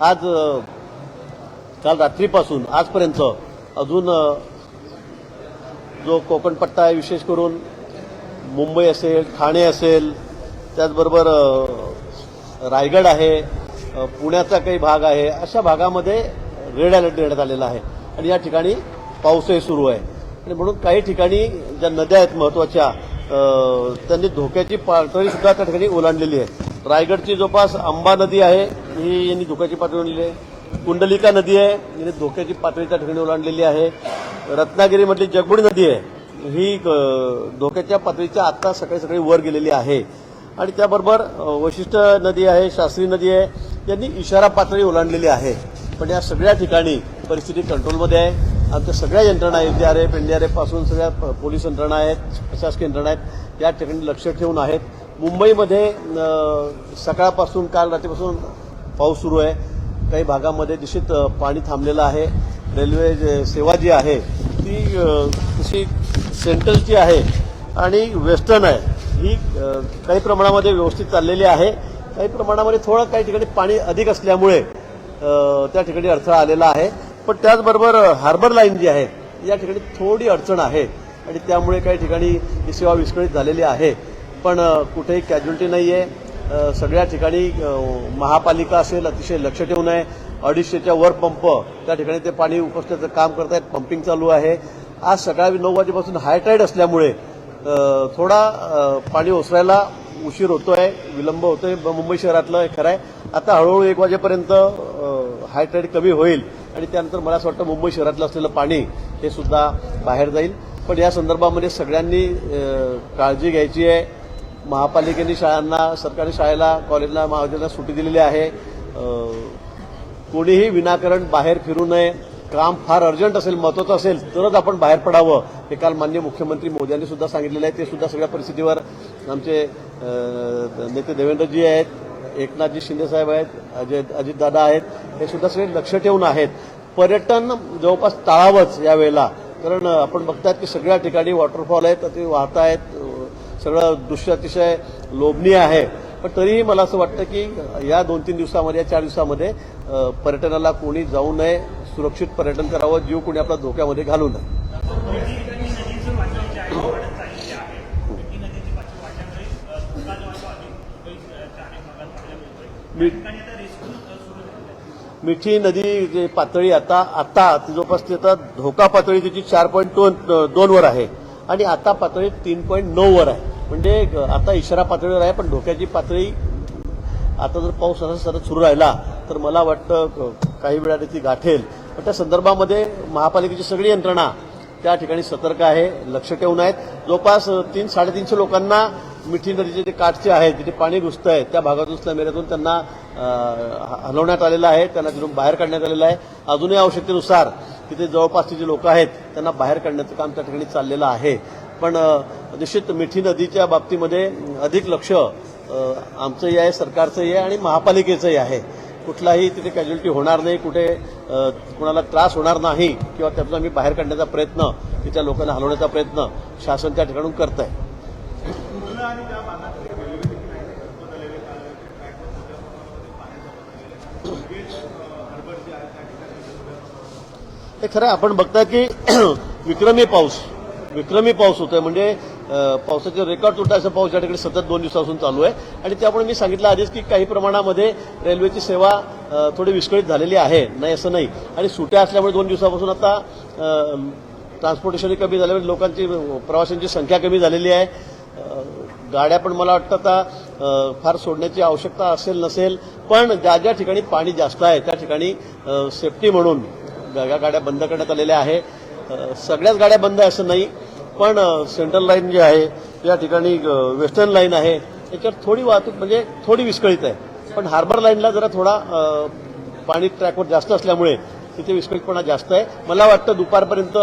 आज काल रात्रीपासून आजपर्यंत अजून जो कोकणपट्टा आहे विशेष करून मुंबई असेल ठाणे असेल त्याचबरोबर रायगड आहे पुण्याचा काही भाग आहे अशा भागामध्ये रेड अलर्ट देण्यात आलेला आहे. आणि या ठिकाणी पाऊसही सुरू आहे. आणि म्हणून काही ठिकाणी ज्या नद्या आहेत महत्त्वाच्या त्यांनी धोक्याची पातळी सुद्धा त्या ठिकाणी ओलांडलेली आहे. रायगडची जवळपास आंबा नदी आहे ही यांनी धोक्याची पातळी ओलांडली आहे. कुंडलिका नदी आहे. यांनी धोक्याची पातळीच्या ठिकाणी ओलांडलेली आहे. रत्नागिरीमधली जगबुडी नदी आहे. ही धोक्याच्या पातळीच्या आत्ता सकाळी सकाळी वर गेलेली आहे. आणि त्याबरोबर वशिष्ठ नदी आहे शास्त्री नदी आहे. यांनी इशारा पातळी ओलांडलेली आहे. पण या सगळ्या ठिकाणी परिस्थिती कंट्रोलमध्ये आहे. आमच्या सगळ्या यंत्रणा एनडीआरएफ एनडीआरएफपासून सगळ्या पोलीस यंत्रणा आहेत प्रशासकीय यंत्रणा आहेत. या ठिकाणी लक्ष ठेवून आहेत. मुंबईमध्ये सकाळपासून काल रात्रीपासून पाऊस सुरू आहे. काही भागामध्ये निश्चित पाणी थांबलेलं आहे. रेल्वे जे सेवा जी आहे ती तशी सेंट्रलची आहे आणि वेस्टर्न आहे. ही काही प्रमाणामध्ये व्यवस्थित चाललेली आहे. काही प्रमाणामध्ये थोडं काही ठिकाणी पाणी अधिक असल्यामुळे त्या ठिकाणी अडथळा आलेला आहे. पण त्याचबरोबर हार्बर लाईन जी आहे या ठिकाणी थोडी अडचण आहे आणि त्यामुळे काही ठिकाणी ही सेवा विस्कळीत झालेली आहे. पण कुठेही कॅज्युलिटी नाही आहे सगळ्या ठिकाणी महापालिका असेल अतिशय लक्ष ठेवून आहे अडीचशेच्या वर पंप त्या ठिकाणी ते पाणी उपसण्याचं काम करत आहेत. पंपिंग चालू आहे. आज सकाळी नऊ वाजेपासून हायटाईड असल्यामुळे थोडा पाणी ओसरायला उशीर होतो आहे विलंब होतोय. मुंबई शहरातलं हे खरं आहे. आता हळूहळू एक वाजेपर्यंत हायटाईड कमी होईल. आणि त्यानंतर मला असं वाटतं मुंबई शहरातलं असलेलं पाणी हे सुद्धा बाहेर जाईल. पण या संदर्भामध्ये सगळ्यांनी काळजी घ्यायची आहे. महापालिकेने शाळांना सरकारी शाळेला कॉलेजला महाविद्यालयाला सुट्टी दिलेली आहे. कोणीही विनाकारण बाहेर फिरू नये. काम फार अर्जंट असेल महत्वाचं असेल तरच आपण बाहेर पडावं. हे काल मान्य मुख्यमंत्री मोदी यांनी सुद्धा सांगितलेलं आहे. ते सुद्धा सगळ्या परिस्थितीवर आमचे नेते देवेंद्रजी आहेत एकनाथजी शिंदेसाहेब आहेत अजय अजितदादा आहेत. हे सुद्धा सगळे लक्ष ठेवून आहेत. पर्यटन जवळपास टाळावंच यावेळेला. कारण आपण बघतायत की सगळ्या ठिकाणी वॉटरफॉल आहेत ते वाहत आहेत. सगळं दृश्य अतिशय लोभनीय आहे. पण तरीही मला असं वाटतं की या दोन तीन दिवसामध्ये या चार दिवसामध्ये पर्यटनाला कोणी जाऊ नये सुरक्षित पर्यटन करावं जीव कोणी आपला धोक्यामध्ये घालू नये. मिठी नदी जे पातळी आता आता ती जवळपास ती आता धोका पातळी तिची चार पॉईंट दोन दोन वर आहे आणि आता पातळी तीन पॉईंट नऊ वर आहे. म्हणजे आता इशारा पातळीवर आहे पण धोक्याची पातळी आता जर पाऊस असा सतत सुरू राहिला तर मला वाटतं काही वेळाने ती गाठेल पण त्या संदर्भामध्ये महापालिकेची सगळी यंत्रणा त्या ठिकाणी सतर्क आहे लक्ष ठेवून आहेत. जवळपास तीन साडेतीनशे लोकांना मिठी नदीचे जे काठचे आहेत जिथे पाणी घुसतं आहे त्या भागातून स्लॅमेऱ्यातून त्यांना हलवण्यात आलेलं आहे त्यांना तिथून बाहेर काढण्यात आलेलं आहे. अजूनही आवश्यकतेनुसार तिथे जवळपासचे जे लोक आहेत त्यांना बाहेर काढण्याचं काम त्या ठिकाणी चाललेलं आहे. पण निश्चित मिठी नदीच्या बाबतीमध्ये अधिक लक्ष आमचंही आहे सरकारचंही आहे आणि महापालिकेचंही आहे. कुठलाही तिथे कॅज्युलिटी होणार नाही कुठे कुणाला त्रास होणार नाही किंवा त्यातून आम्ही बाहेर काढण्याचा प्रयत्न तिथल्या लोकांना हलवण्याचा प्रयत्न शासन त्या ठिकाणून करत आहे हे खरं आपण बघताय की विक्रमी पाऊस विक्रमी पाऊस होतोय. म्हणजे पावसाचे रेकॉर्ड तुटायचा पाऊस या ठिकाणी सतत दोन दिवसापासून चालू आहे. आणि त्यामुळे मी सांगितलं आधीच की काही प्रमाणामध्ये रेल्वेची सेवा थोडी विस्कळीत झालेली आहे. नाही असं नाही. आणि सुट्या असल्यामुळे दोन दिवसापासून आता ट्रान्सपोर्टेशनही कमी झाल्यामुळे लोकांची प्रवाशांची संख्या कमी झालेली आहे. गाड्या पण मला वाटतं आता फार सोडण्याची आवश्यकता असेल नसेल. पण ज्या ज्या ठिकाणी पाणी जास्त आहे त्या ठिकाणी सेफ्टी म्हणून गा- गाड्या बंद करण्यात आलेल्या आहे सगळ्याच गाड्या बंद आहे असं नाही पण सेंट्रल लाईन जी आहे या ठिकाणी वेस्टर्न लाईन आहे. याच्यावर थोडी वाहतूक म्हणजे थोडी विस्कळीत आहे. पण हार्बर लाईनला जरा थोडा पाणी ट्रॅकवर जास्त असल्यामुळे तिथे विस्कळीतपणा जास्त आहे. मला वाटतं दुपारपर्यंत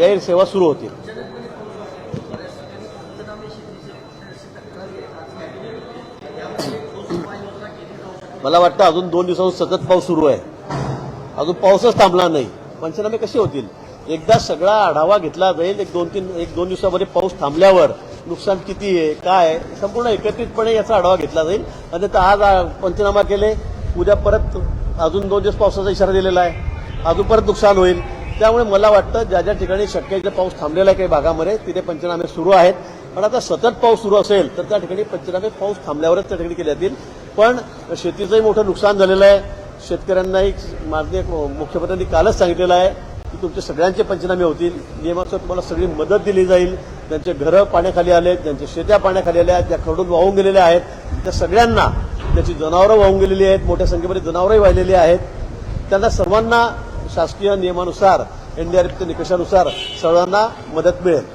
या सेवा सुरू होतील. मला वाटतं अजून दोन दिवसापासून सतत पाऊस सुरू आहे. अजून पाऊसच थांबला नाही. पंचनामे कसे होतील? एकदा सगळा आढावा घेतला जाईल. एक दोन तीन एक दोन दिवसामध्ये पाऊस थांबल्यावर नुकसान किती आहे काय आहे संपूर्ण एकत्रितपणे याचा आढावा घेतला जाईल. आणि तर आज पंचनामा केले उद्या परत अजून दोन दिवस पावसाचा इशारा दिलेला आहे. अजून परत नुकसान होईल. त्यामुळे मला वाटतं ज्या ज्या ठिकाणी शक्य आहे पाऊस थांबलेला आहे काही भागामध्ये तिथे पंचनामे सुरू आहेत. पण आता सतत पाऊस सुरू असेल तर त्या ठिकाणी पंचनामे पाऊस थांबल्यावरच त्या ठिकाणी केले जातील. पण शेतीचंही मोठं नुकसान झालेलं आहे. शेतकऱ्यांनाही माननीय मुख्यमंत्र्यांनी कालच सांगितलेलं आहे की तुमचे सगळ्यांचे पंचनामे होतील. नियमानुसार तुम्हाला सगळी मदत दिली जाईल. ज्यांचे घरं पाण्याखाली आले ज्यांच्या शेत्या पाण्याखाली आल्या आहेत ज्या खरडून वाहून गेलेल्या आहेत. त्या सगळ्यांना त्याची जनावरं वाहून गेलेली आहेत मोठ्या संख्येमध्ये जनावरंही वाहिलेली आहेत. त्यांना सर्वांना शासकीय नियमानुसार एनडीआरएफच्या निकषानुसार सर्वांना मदत मिळेल.